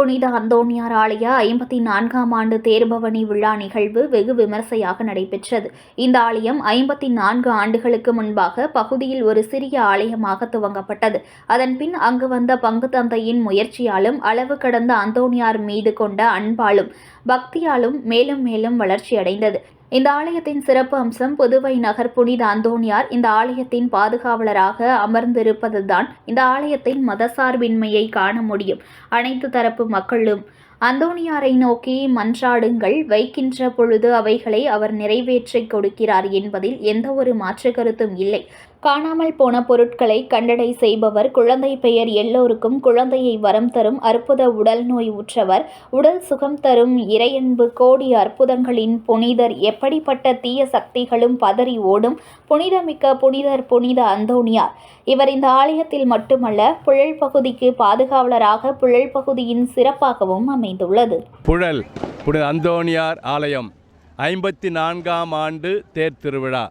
புனித அந்தோணியார் ஆலய ஐம்பத்தி நான்காம் ஆண்டு தேர்பவனி விழா நிகழ்வு வெகு விமர்சையாக நடைபெற்றது. இந்த ஆலயம் ஐம்பத்தி நான்கு ஆண்டுகளுக்கு முன்பாக பகுதியில் ஒரு சிறிய ஆலயமாக துவங்கப்பட்டது. அதன்பின் அங்கு வந்த பங்கு தந்தையின் முயற்சியாலும் அளவு கடந்த அந்தோணியார் மீது கொண்ட அன்பாலும் பக்தியாலும் மேலும் மேலும் வளர்ச்சியடைந்தது. இந்த ஆலயத்தின் சிறப்பு அம்சம் புதுவை நகர் புனித அந்தோணியார் இந்த ஆலயத்தின் பாதுகாவலராக அமர்ந்திருப்பதுதான் இந்த ஆலயத்தின் மதசார்பின்மையை காண முடியும். அனைத்து தரப்பு மக்களும் அந்தோணியாரை நோக்கி மன்றாடுங்கள். வைக்கின்ற பொழுது அவைகளை அவர் நிறைவேற்றிக் கொடுக்கிறார் என்பதில் எந்த ஒரு மாற்று கருத்தும் இல்லை. காணாமல் போன பொருட்களை கண்டடை செய்பவர் குழந்தை பெயர் எல்லோருக்கும் குழந்தையை வரம் தரும் அற்புத உடல் நோய் உற்றவர் உடல் சுகம் தரும் இறையன்பு கோடி அற்புதங்களின் புனிதர் எப்படிப்பட்ட தீய சக்திகளும் பதறி ஓடும் புனிதமிக்க புனிதர் புனித அந்தோனியார் இவர் இந்த ஆலயத்தில் மட்டுமல்ல புழல் பகுதிக்கு பாதுகாவலராக புழல் பகுதியின் சிறப்பாகவும் அமைந்துள்ளது. புழல் புனித அந்தோனியார் ஆலயம் ஐம்பத்தி நான்காம் ஆண்டு தேர் திருவிழா.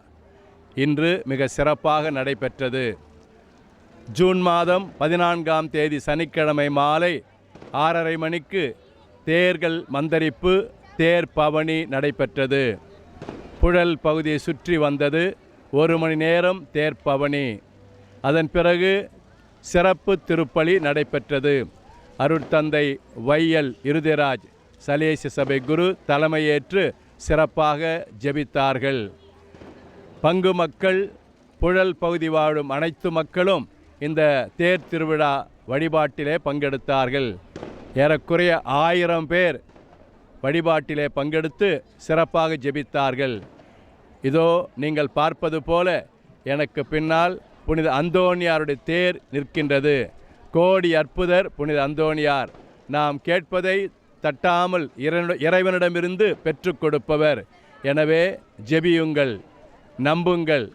இன்று மிக சிறப்பாக நடைபெற்றது. ஜூன் மாதம் பதினான்காம் தேதி சனிக்கிழமை மாலை ஆறரை மணிக்கு தேர்கள் மந்தரிப்பு தேர் பவனி நடைபெற்றது. புழல் பகுதியை சுற்றி வந்தது ஒரு மணி நேரம் தேர் பவனி. அதன் பிறகு சிறப்பு திருப்பலி நடைபெற்றது. அருட்தந்தை வையல் இருதிராஜ் சலேச சபை குரு தலைமையேற்று சிறப்பாக ஜெபித்தார்கள். பங்கு மக்கள் புழல் பகுதி வாழும் அனைத்து மக்களும் இந்த தேர் திருவிழா வழிபாட்டிலே பங்கெடுத்தார்கள். ஏறக்குறைய ஆயிரம் பேர் வழிபாட்டிலே பங்கெடுத்து சிறப்பாக ஜெபித்தார்கள். இதோ நீங்கள் பார்ப்பது போல எனக்கு பின்னால் புனித அந்தோணியாருடைய தேர் நிற்கின்றது. கோடி அற்புதர் புனித அந்தோணியார் நாம் கேட்பதை தட்டாமல் இறைவனிடமிருந்து பெற்றுக் கொடுப்பவர். எனவே ஜெபியுங்கள். நம்புங்கள்.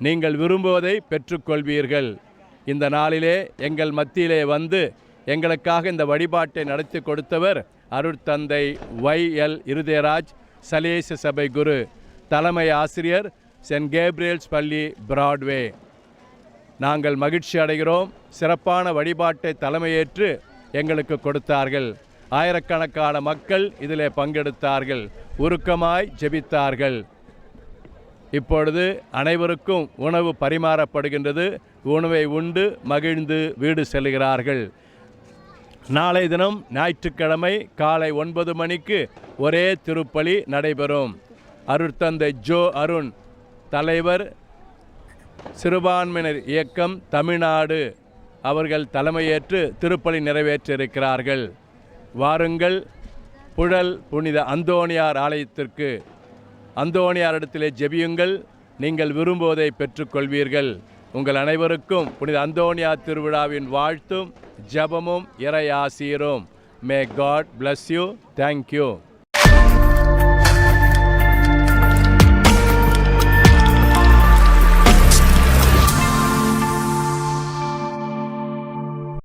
நீங்கள் விரும்புவதை பெற்றுக்கொள்வீர்கள். இந்த நாளிலே எங்கள் மத்தியிலே வந்து எங்களுக்காக இந்த வழிபாட்டை நடத்தி கொடுத்தவர் அருட்தந்தை ஒய் எல் இருதயராஜ் சலேச சபை குரு தலைமை ஆசிரியர் சென்ட் கேப்ரியல்ஸ் பள்ளி பிராட்வே. நாங்கள் மகிழ்ச்சி அடைகிறோம். சிறப்பான வழிபாட்டை தலைமையேற்று எங்களுக்கு கொடுத்தார்கள். ஆயிரக்கணக்கான மக்கள் இதிலே பங்கெடுத்தார்கள். உருக்கமாய் ஜெபித்தார்கள். இப்பொழுது அனைவருக்கும் உணவு பரிமாறப்படுகின்றது. உணவை உண்டு மகிழ்ந்து வீடு செல்கிறார்கள். நாளை தினம் ஞாயிற்றுக்கிழமை காலை ஒன்பது மணிக்கு ஒரே திருப்பலி நடைபெறும். அருட்தந்தை ஜோ அருண் தலைவர் சிறுபான்மையினர் இயக்கம் தமிழ்நாடு. அவர்கள் தலைமையேற்று திருப்பலி நிறைவேற்றியிருக்கிறார்கள். வாருங்கள் புழல் புனித அந்தோணியார் ஆலயத்திற்கு அந்தோணியாரிடத்திலே ஜெபியுங்கள். நீங்கள் விரும்புவதை பெற்றுக்கொள்வீர்கள். உங்கள் அனைவருக்கும் புனித அந்தோனியா திருவிழாவின் வாழ்த்தும் ஜெபமும் இறை ஆசீரும். May God bless you thank you